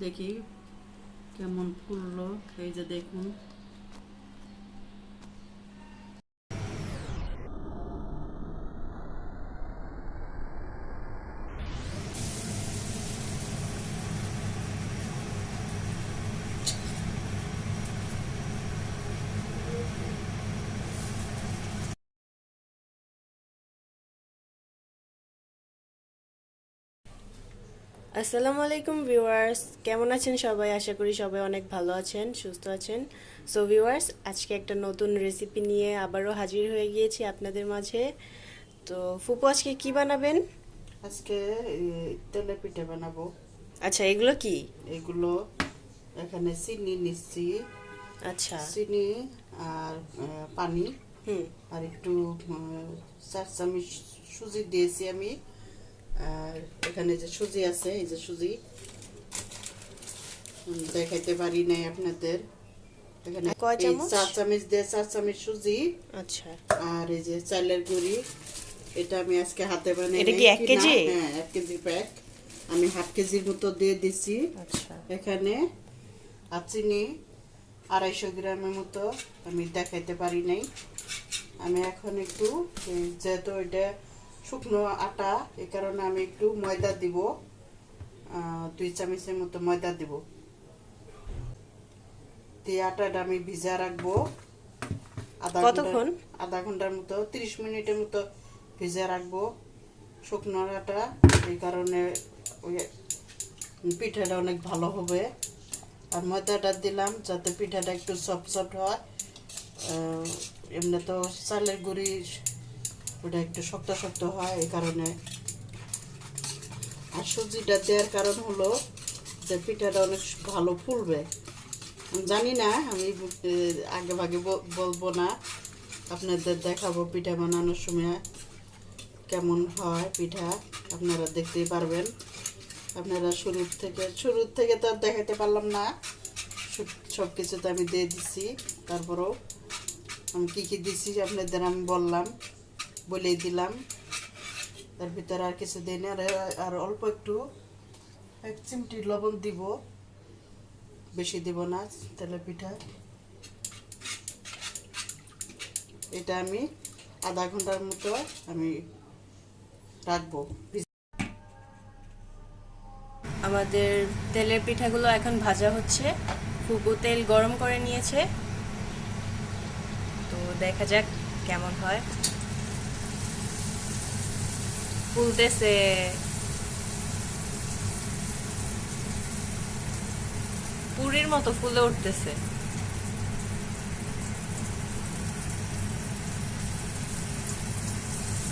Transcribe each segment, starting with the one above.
দেখি কেমন ফুললো এই যে দেখুন। আসসালামু আলাইকুম ভিউয়ার্স। কেমন আছেন সবাই? আশা করি সবাই অনেক ভালো আছেন সুস্থ আছেন। সো ভিউয়ার্স আজকে একটা নতুন রেসিপি নিয়ে আবারও হাজির হয়ে গিয়েছি আপনাদের মাঝে। তো ফুপু আজকে কি বানাবেন? আজকে তেলে পিঠে বানাবো। আচ্ছা এগুলো কি? এগুলো এখানে চিনি নিচ্ছি। আচ্ছা। চিনি আর পানি। হুম। আর একটু চার চামচ সুজি দিয়েছি আমি। আর এখানে যে সুজি আছে এই যে সুজি দেখাইতে পারি নাই আপনাদের। এখানে কয় এই চামচ? চার চামচ দিয়ে চার চামচ সুজি। আচ্ছা। আর এই যে চালের গুঁড়ি এটা আমি আজকে হাতে বানিয়ে এটা কি এক কেজি? হ্যাঁ এক কেজি প্যাক আমি হাফ কেজির মতো দিয়ে দিছি। আচ্ছা। এখানে আর চিনি আড়াইশো গ্রামের মতো আমি দেখাইতে পারি নাই। আমি এখন একটু যেহেতু এটা শুকনো আটা এই কারণে আমি একটু ময়দা দিব। দুই চামচের মতো ময়দা দিব। দিয়ে আটাটা আমি ভিজা রাখব। আধা কতক্ষণ? আধা ঘণ্টার মতো তিরিশ মিনিটের মতো ভিজা রাখব শুকনো আটা এই কারণে ওই পিঠাটা অনেক ভালো হবে। আর ময়দাটা দিলাম যাতে পিঠাটা একটু সফট সফট হয়। এমনি তো চালের গুঁড়ি ওটা একটু শক্ত শক্ত হয় এই কারণে। আর সুজিটা দেওয়ার কারণ হলো যে পিঠাটা অনেক ভালো ফুলবে। জানি না, আমি আগে ভাগে বলব না। আপনাদের দেখাবো পিঠা বানানোর সময় কেমন হয় পিঠা। আপনারা দেখতেই পারবেন। আপনারা শুরুর থেকে শুরুর থেকে তো আর দেখাতে পারলাম না। সব কিছু তো আমি দিয়ে দিছি, তারপরেও আমি কী কী দিছি আপনাদের আমি বললাম। বলেই দিলাম। তার ভিতরে আর কিছু দিই না, আর অল্প একটু এক চিমটি লবণ দিব। বেশি দিব না তেলে পিঠা এটা আমি আধা ঘণ্টার মতো আমি রাখব। আমাদের তেলের পিঠাগুলো এখন ভাজা হচ্ছে। ফুপু তেল গরম করে নিয়েছে। তো দেখা যাক কেমন হয়। ফুলতেছে পুরীর মতো ফুলে উঠতেছে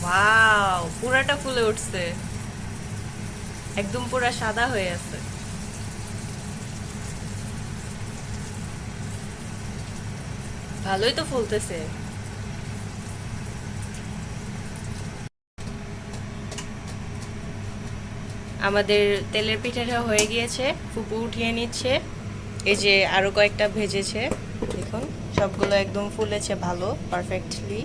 ওয়াও পুরাটা ফুলে উঠছে একদম পুরা সাদা হয়ে আছে ভালোই তো ফুলতেছে আমাদের তেলের পিঠাটা হয়ে গিয়েছে, ফুপু উঠিয়ে নিচ্ছে। এই যে আরও কয়েকটা ভেজেছে, দেখুন, সবগুলো একদম ফুলেছে ভালো পারফেক্টলি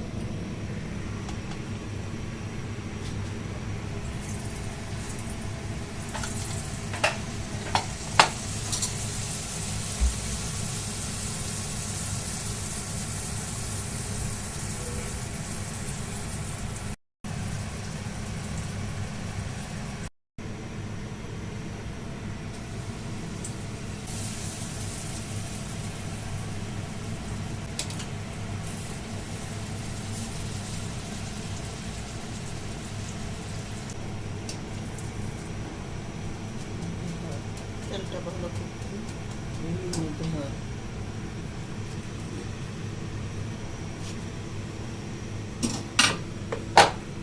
তেলটা ভালো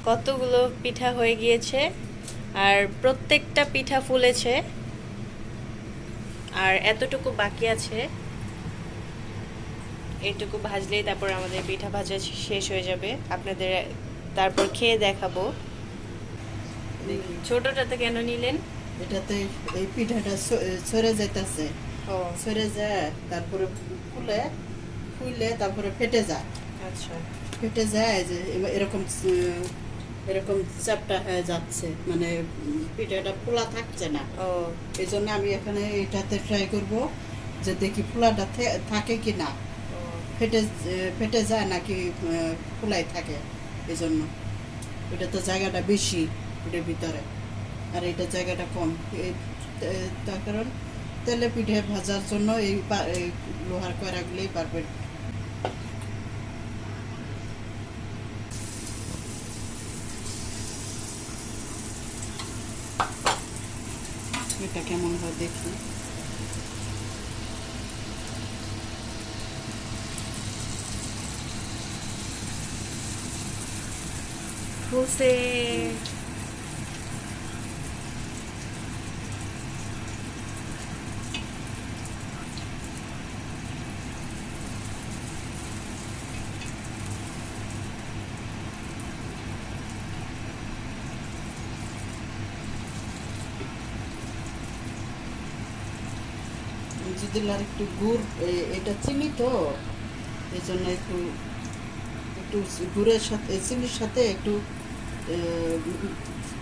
কতগুলো পিঠা হয়ে গিয়েছে আর প্রত্যেকটা পিঠা ফুলেছে আর এতটুকু বাকি আছে। এইটুকু ভাজলেই তারপর আমাদের পিঠা ভাজা শেষ হয়ে যাবে। আপনাদের তারপর খেয়ে দেখাবো। ছোটটাতে কেন নিলেন? এটাতে এই পিঠাটা ছড়ে যাইতেছে। ও। ছড়ে যায় তারপরে ফুলে ফুলে তারপরে ফেটে যায়। আচ্ছা। ফেটে যায় যে এরকম এরকম চ্যাপটা হয়ে যাচ্ছে। মানে পিঠাটা ফোলা থাকছে না। ও। এই জন্য আমি এখানে এটাতে ট্রাই করব যে দেখি ফোলাটা থে- থাকে কি না। ফেটে ফেটে যায় নাকি খোলাই থাকে। এই জন্য এটা তো জায়গাটা বেশি ওটার ভিতরে। আর এটা জায়গাটা কম। তার কারণ তেলে পিঠে ভাজার জন্য এই লোহার কয়রাগুলোই পারফেক্ট। এটা কেমন হয় দেখি। যদি আর একটু গুড় এটা চিনি তো, এই জন্য একটু একটু গুড়ের সাথে, চিনির সাথে একটু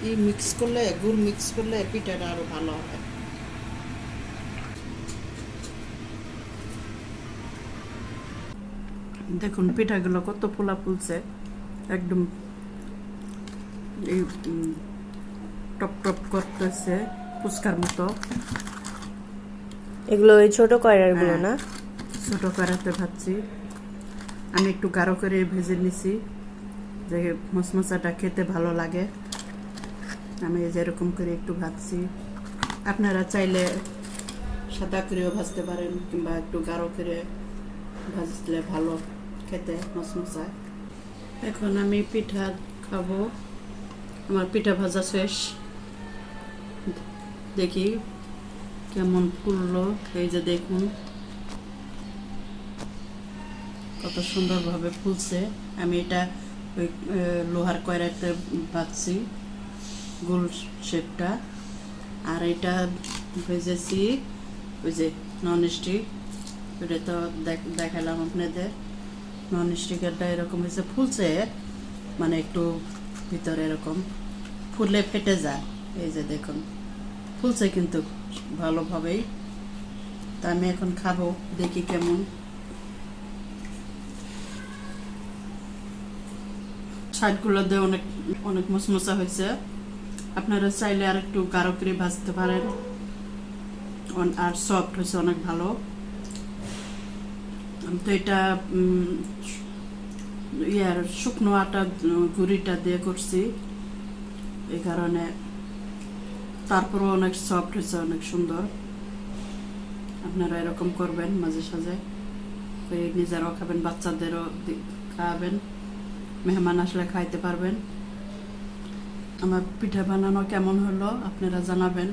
ই মিক্স করলে, গুড় মিক্স করলে পিঠাটা আরও ভালো হবে দেখুন, পিঠাগুলো কত ফোলা ফুলছে। একদম এই টপ টপ করতেছে, ফুচকার মতো। এগুলো ওই ছোট কয়রারগুলো হ্যাঁ। না? ছোট কয়রাতে ভাজছি। আমি একটু গাঢ় করে ভেজে নিছি যে মশমশাটা খেতে ভালো লাগে। আমি যেরকম করে একটু ভাজছি। আপনারা চাইলে সাদা করেও ভাজতে পারেন কিংবা একটু গাঢ় করে ভাজলে ভালো খেতে মশমশা। এখন আমি পিঠা খাব। আমার পিঠা ভাজা শেষ। দেখি কেমন ফুললো, এই যে দেখুন। কত সুন্দরভাবে ফুলছে। আমি এটা ওই লোহার কয়রাতে বাঁধছি, গোল শেপটা। আর এটা ভেজেছি, ওই যে নন স্টিক ওটা তো দেখ- দেখালাম আপনাদের। নন স্টিকেরটা এরকম হয়েছে, ফুলছে মানে একটু ভিতরে এরকম। ফুলে ফেটে যায়, এই যে দেখুন। ফুলছে কিন্তু ভালোভাবেই। তা আমি এখন খাব, দেখি কেমন। ছাটগুলো দিয়ে অনেক অনেক মশমশা হয়েছে। আপনারা চাইলে আর একটু গাঢ় করে ভাজতে পারেন। আর সফট হয়েছে অনেক ভালো। তো এটা ইয়ার শুকনো আটা গুঁড়িটা দিয়ে করছি। এই কারণে তারপরও অনেক সফট হয়েছে, অনেক সুন্দর। আপনারা এরকম করবেন, মাঝে সাঝে। নিজেরাও খাবেন, বাচ্চাদেরও খাওয়াবেন। মেহমান আসলে খাইতে পারবেন। আমার পিঠা বানানো কেমন হলো আপনারা জানাবেন।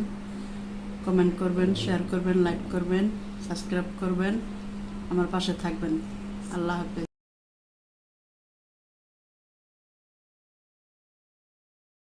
কমেন্ট করবেন শেয়ার করবেন লাইক করবেন সাবস্ক্রাইব করবেন। আমার পাশে থাকবেন। আল্লাহ হাফেজ।